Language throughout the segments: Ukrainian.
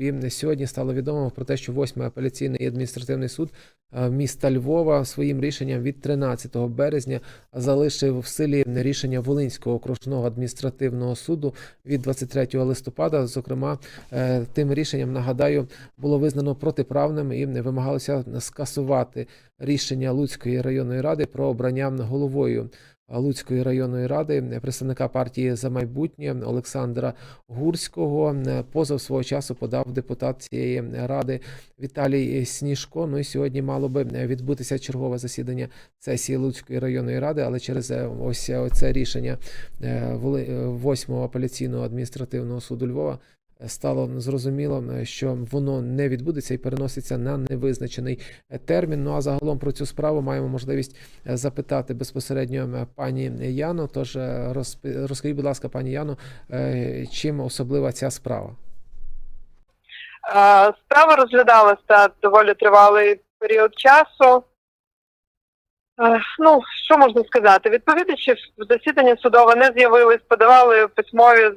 І сьогодні стало відомо про те, що 8 апеляційний адміністративний суд е, міста Львова своїм рішенням від 13 березня залишив в силі рішення Волинського окружного адміністративного суду від 23 листопада. Зокрема, е, тим рішенням нагадаю було визнано протиправним і не вимагалося скасувати рішення Луцької районної ради про обрання головою Луцької районної ради представника партії за майбутнє Олександра Гурського. Позов свого часу подав депутат цієї ради Віталій Сніжко. Ну і сьогодні мало би відбутися чергове засідання сесії Луцької районної ради, але через е, ось це рішення е, воли- е, восьмого апеляційного адміністративного суду Львова. Стало зрозуміло, що воно не відбудеться і переноситься на невизначений е, термін. Ну а загалом про цю справу маємо можливість е, запитати безпосередньо е, пані Яну. Тож е, розкажіть, будь ласка, пані Яну, е, чим особлива ця справа? Е, Справа розглядалася доволі тривалий період часу. Е, Ну, що можна сказати? Відповідачі в засіданні судове не з'явились, подавали письмові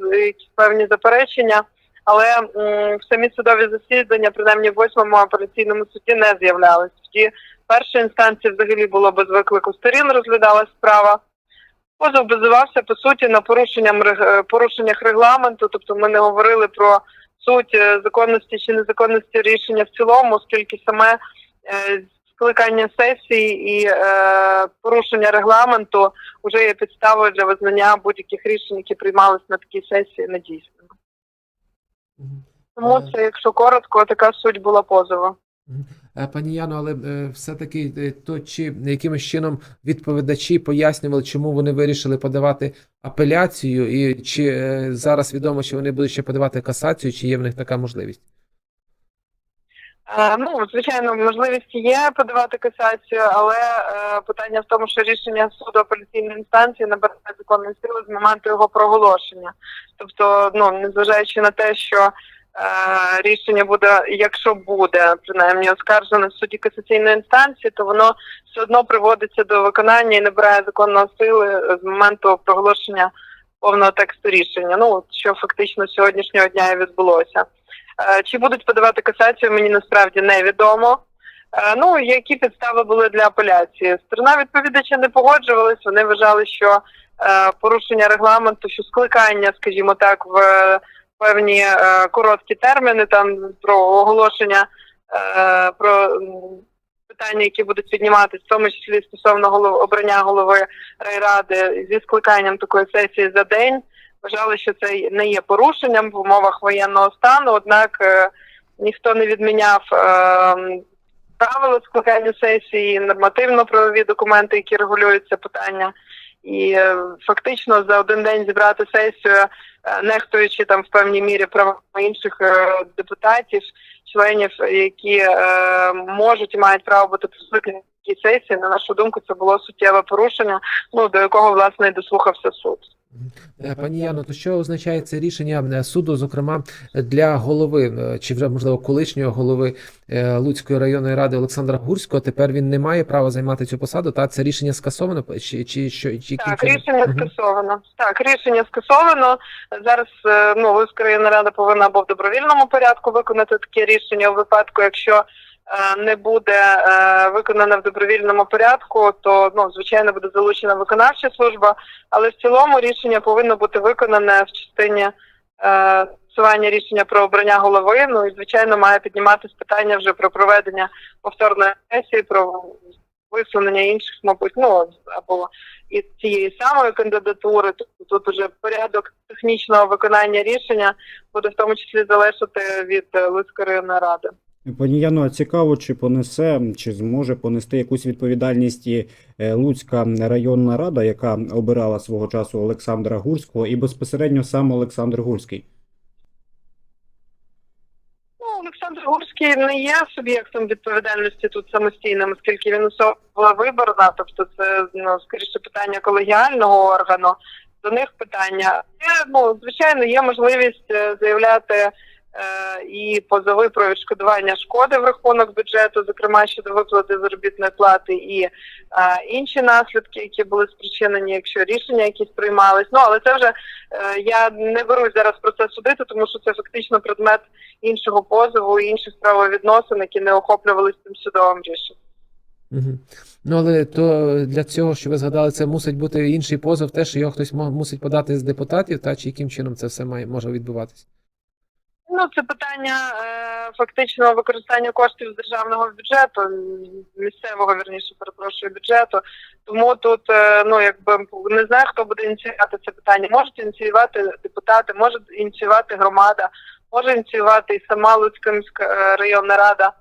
певні заперечення, але м, самі судові засідання, принаймні в восьмому апеляційному суді, не з'являлись. Тоді першої інстанції взагалі було без виклику сторін, розглядалась справа. Позов базувався по суті на порушенням е, порушеннях регламенту, тобто ми не говорили про суть е, законності чи незаконності рішення в цілому, оскільки саме е, скликання сесії і е, порушення регламенту вже є підставою для визнання будь-яких рішень, які приймались на такій сесії, недійсними. Тому це, якщо коротко, така суть була позову. Е, Пані Яно, але е, все-таки е, то чи якимось чином відповідачі пояснювали, чому вони вирішили подавати апеляцію, і чи зараз відомо, що вони будуть ще подавати касацію, чи є в них така можливість? Е, Ну, звичайно, можливість є подавати касацію, але е, питання в тому, що рішення суду апеляційної інстанції набирає законної сили з моменту його проголошення. Тобто, ну незважаючи на те, що е, рішення буде, якщо буде принаймні оскаржено в суді касаційної інстанції, то воно все одно приводиться до виконання і набирає законної сили з моменту проголошення повного тексту рішення. Ну що фактично сьогоднішнього дня і відбулося. Е, Чи будуть подавати касацію, мені насправді невідомо. Е, Ну, які підстави були для апеляції? Сторона відповідача не погоджувалась. Вони вважали, що е, порушення регламенту, що скликання, скажімо так, в певні короткі терміни там про оголошення про питання, які будуть підніматися, в тому числі стосовно голов... обрання голови райради зі скликанням такої сесії за день вважали, що це не є порушенням в умовах воєнного стану, однак е, ніхто не відміняв е, правила скликання сесії, нормативно-правові документи, які регулюють це питання. І е, фактично за один день зібрати сесію, нехтуючи там в певній мірі правами інших депутатів, членів, які можуть і мають право бути присутні на такій сесії, на нашу думку, це було суттєве порушення, ну до якого власне і дослухався суд. Е, Пані Яно, то що означає це рішення е, суду, зокрема для голови, е, чи вже можливо колишнього голови Луцької районної ради Олександра Гурського? Тепер він не має права займати цю посаду. Та це рішення скасовано чи, чи що чи Так, чином? рішення Мгм. скасовано. Так, рішення скасовано. Зараз ну, Луцька районна рада повинна або в добровільному порядку виконати таке рішення у випадку, якщо не буде е, виконане в добровільному порядку, то ну звичайно буде залучена виконавча служба. Але в цілому рішення повинно бути виконане в частині е, рішення про обрання голови. Ну і звичайно має підніматися питання вже про проведення повторної сесії, про висунення інших, мабуть, ну або і цієї самої кандидатури. Тобто тут уже порядок технічного виконання рішення буде в тому числі залежати від е, Луцької районної ради. Пані Яно, цікаво, чи понесе, чи зможе понести якусь відповідальність і е, Луцька районна рада, яка обирала свого часу Олександра Гурського, і безпосередньо сам Олександр Гурський. Ну, Олександр Гурський не є суб'єктом відповідальності тут самостійним, оскільки він особа виборна, тобто це ну скоріше питання колегіального органу. До них питання. Є, ну, звичайно, є можливість е, заявляти і позови про відшкодування шкоди в рахунок бюджету, зокрема щодо виплати заробітної плати і е, інші наслідки, які були спричинені, якщо рішення якісь приймались. Ну але це вже е, я не берусь зараз про це судити, тому що це фактично предмет іншого позову і інших правовідносин, які не охоплювалися цим судовим рішенням. Ну, але то для цього, що ви згадали, це мусить бути інший позов, теж його хтось мусить подати з депутатів, та чи яким чином це все має може відбуватися? Ну, це питання е, фактично використання коштів з державного бюджету, місцевого вірніше, перепрошую, бюджету. Тому тут е, ну якби не знаю, хто буде ініціювати це питання. Можуть ініціювати депутати, може ініціювати громада, може ініціювати і сама Луцька е, районна рада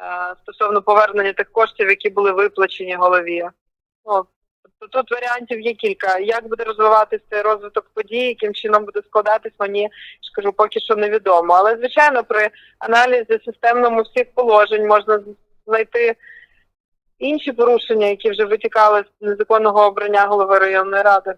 е, стосовно повернення тих коштів, які були виплачені голові. Ну, тут варіантів є кілька. Як буде розвиватися розвиток подій, яким чином буде складатись, мені скажу, поки що невідомо. Але звичайно, при аналізі системному всіх положень можна знайти інші порушення, які вже витікали з незаконного обрання голови районної ради.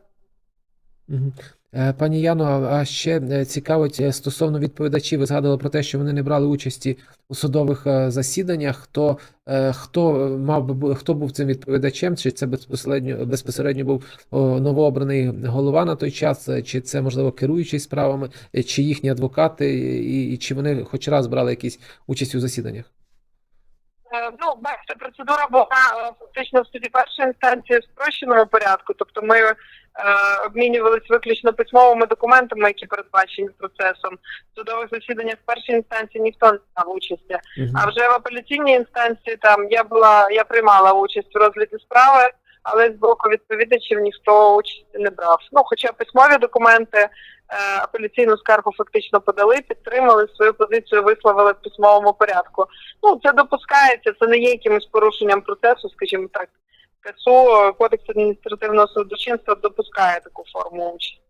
Угу. Пані Яно, а ще е, цікавить е, стосовно відповідачів, ви згадували про те, що вони не брали участі у судових е, засіданнях. То е, хто мав би хто був цим відповідачем? Чи це безпосередньо безпосередньо був новообраний голова на той час, е, чи це можливо керуючий справами, е, чи їхні адвокати, і, і чи вони хоч раз брали якісь участь у засіданнях? Е, Ну, бачите, процедура була е, фактично в суді першої інстанції в спрощеному порядку. Тобто ми е, обмінювалися виключно письмовими документами, які передбачені процесом. В судових засіданнях в першій інстанції ніхто не брав участі. Мгм. А вже в апеляційній інстанції там я була, я приймала участь в розгляді справи, але з боку відповідачів ніхто участі не брав. Ну, хоча письмові документи е, апеляційну скаргу фактично подали, підтримали свою позицію, висловили в письмовому порядку. Ну, це допускається, це не є якимось порушенням процесу, скажімо так. КСУ, Кодекс адміністративного судочинства допускає таку форму участі.